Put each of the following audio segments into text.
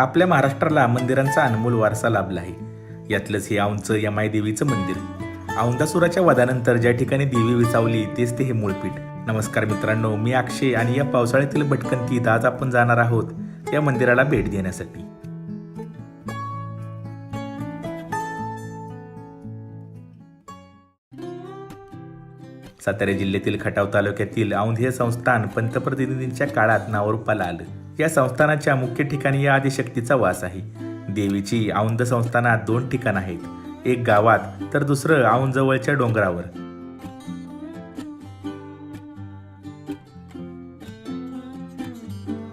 आपल्या महाराष्ट्राला मंदिरांचा अनमोल वारसा लाभला आहे. यातलंच हे औंचं यमाई देवीचं मंदिर. औंदासुराच्या वादानंतर ज्या ठिकाणी देवी विसावली तेच ते हे मूळपीठ. नमस्कार मित्रांनो मी अक्षय आणि या पावसाळ्यातील भटकंतीत आज आपण जाणार आहोत या मंदिराला भेट देण्यासाठी. सातारा जिल्ह्यातील खटाव तालुक्यातील औंध हे संस्थान पंतप्रतिनिधींच्या काळात नावरूपाला आलं. या संस्थानाच्या मुख्य ठिकाणी या आदिशक्तीचा वास आहे. देवीची औंध संस्थानात दोन ठिकाण आहेत. एक गावात तर दुसरं औंधजवळच्या डोंगरावर.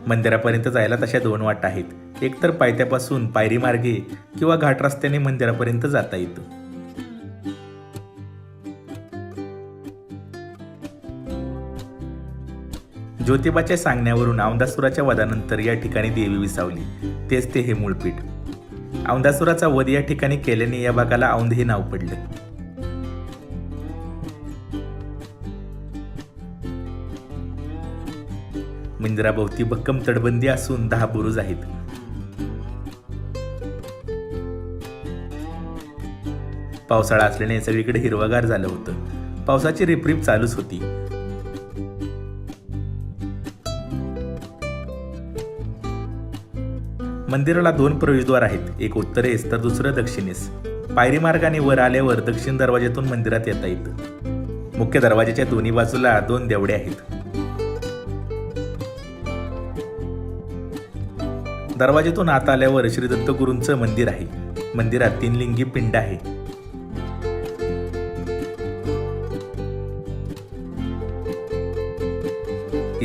मंदिरापर्यंत जायला तशा दोन वाट आहेत. एकतर पायथ्यापासून पायरी मार्गे किंवा घाट रस्त्याने मंदिरापर्यंत जाता येतं. ज्योतिबाच्या सांगण्यावरून औंदासुराच्या वधानंतर या ठिकाणी देवी विसावली. तेच ते हे मूळपीठ. औंदासुराचा वध या ठिकाणी केल्याने या भागाला औंध हे नाव पडलं. मंदिराभोवती भक्कम तटबंदी असून दहा बुरुज आहेत. पावसाळा असल्याने सगळीकडे हिरवगार झालं होतं. पावसाची रिपरिप चालूच होती. मंदिराला दोन प्रवेशद्वार आहेत. एक उत्तरेस तर दुसरं दक्षिणेस पायरी मार्गाने वर आल्यावर दक्षिण दरवाज्यातून मंदिरात येता येतं. मुख्य दरवाजाच्या दोन्ही बाजूला दोन देवडे आहेत. दरवाजेतून आत आल्यावर श्री दत्तगुरूंचं मंदिर आहे. मंदिरात तीन लिंगी पिंड आहे.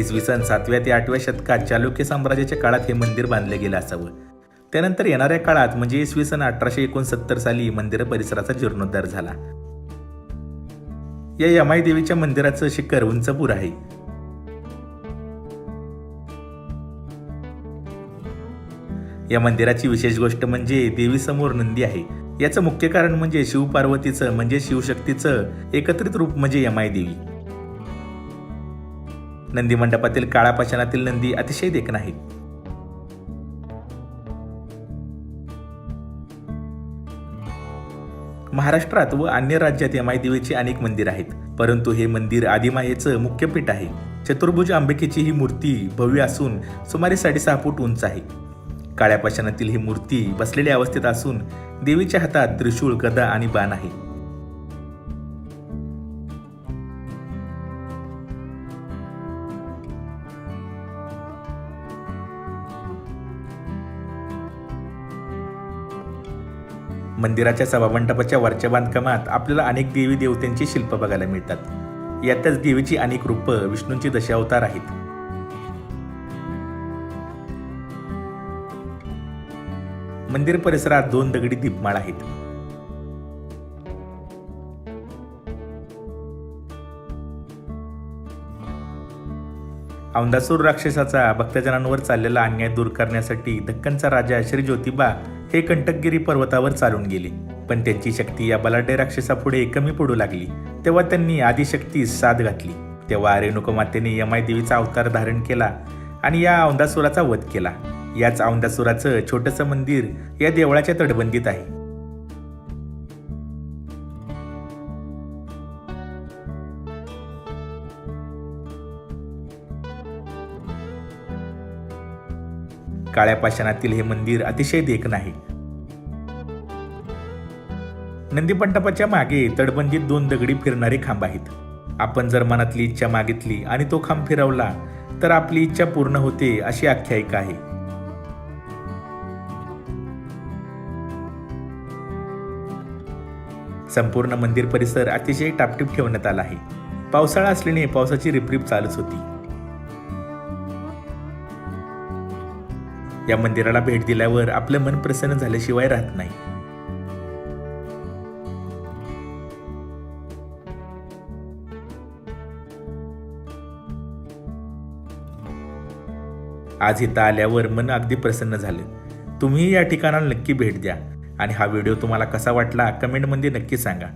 इसवी सन सातव्या ते आठव्या शतकात चालुक्य साम्राज्याच्या काळात हे मंदिर बांधले गेलं असावं. त्यानंतर येणाऱ्या काळात म्हणजे इसवी सन अठराशे एकोणसत्तर साली मंदिर परिसराचा जीर्णोद्धार झाला. या यमाई देवीच्या मंदिराचं शिखर उंचपूर आहे. या मंदिराची विशेष गोष्ट म्हणजे देवीसमोर नंदी आहे. याचं मुख्य कारण म्हणजे शिवपार्वतीचं म्हणजे शिवशक्तीचं एकत्रित रूप म्हणजे यमाई देवी. नंदी मंडपातील काळा पाषाणातील नंदी अतिशय देखण आहे महाराष्ट्रात व अन्य राज्यात यमाई देवीची अनेक मंदिर आहेत. परंतु हे मंदिर आदिमायेचं मुख्य पीठ आहे. चतुर्भुज अंबिकेची ही मूर्ती भव्य असून सुमारे साडेसहा फूट उंच आहे. काळ्या पाषाणातील ही मूर्ती बसलेल्या अवस्थेत असून देवीच्या हातात त्रिशूळ गदा आणि बाण आहे. मंदिराच्या सभामंडपाच्या वरच्या बांधकामात आपल्याला अनेक देवी देवतांची शिल्प बघायला मिळतात. यातच देवीची अनेक रूपं विष्णूंची दशावतार आहेत. मंदिर परिसरात दोन दगडी दीपमाळ आहेत. औंदासूर राक्षसाचा भक्तजनांवर चाललेला अन्याय दूर करण्यासाठी दक्कनचा राजा श्री ज्योतिबा हे कंटकगिरी पर्वतावर चालून गेले. पण त्यांची शक्ती या बलाढ्य राक्षसापुढे कमी पडू लागली. तेव्हा त्यांनी आदिशक्तीस साथ घातली. तेव्हा रेणुकमातेने यमाय देवीचा अवतार धारण केला आणि या औंधासुराचा वध केला. याच औंदासुराचं छोटंसं मंदिर या देवळाच्या तटबंदीत आहे. काळ्या पाषाणातील हे मंदिर अतिशय देखणं आहे. नंदीपंटपाच्या मागे तटबंदीत दोन दगडी फिरणारे खांब आहेत. आपण जर मनातली इच्छा मागितली आणि तो खांब फिरवला तर आपली इच्छा पूर्ण होते अशी आख्यायिका आहे. संपूर्ण मंदिर परिसर अतिशय टापटीप ठेवण्यात आला आहे. पावसाळा असल्याने पावसाची रिपरिप चालूच होती. या मंदिराला भेट दिल्यावर आपलं मन प्रसन्न झाल्याशिवाय राहत नाही. आज इथं आल्यावर मन अगदी प्रसन्न झालं. तुम्ही या ठिकाणाला नक्की भेट द्या आणि हा व्हिडिओ तुम्हाला कसा वाटला कमेंटमध्ये नक्की सांगा.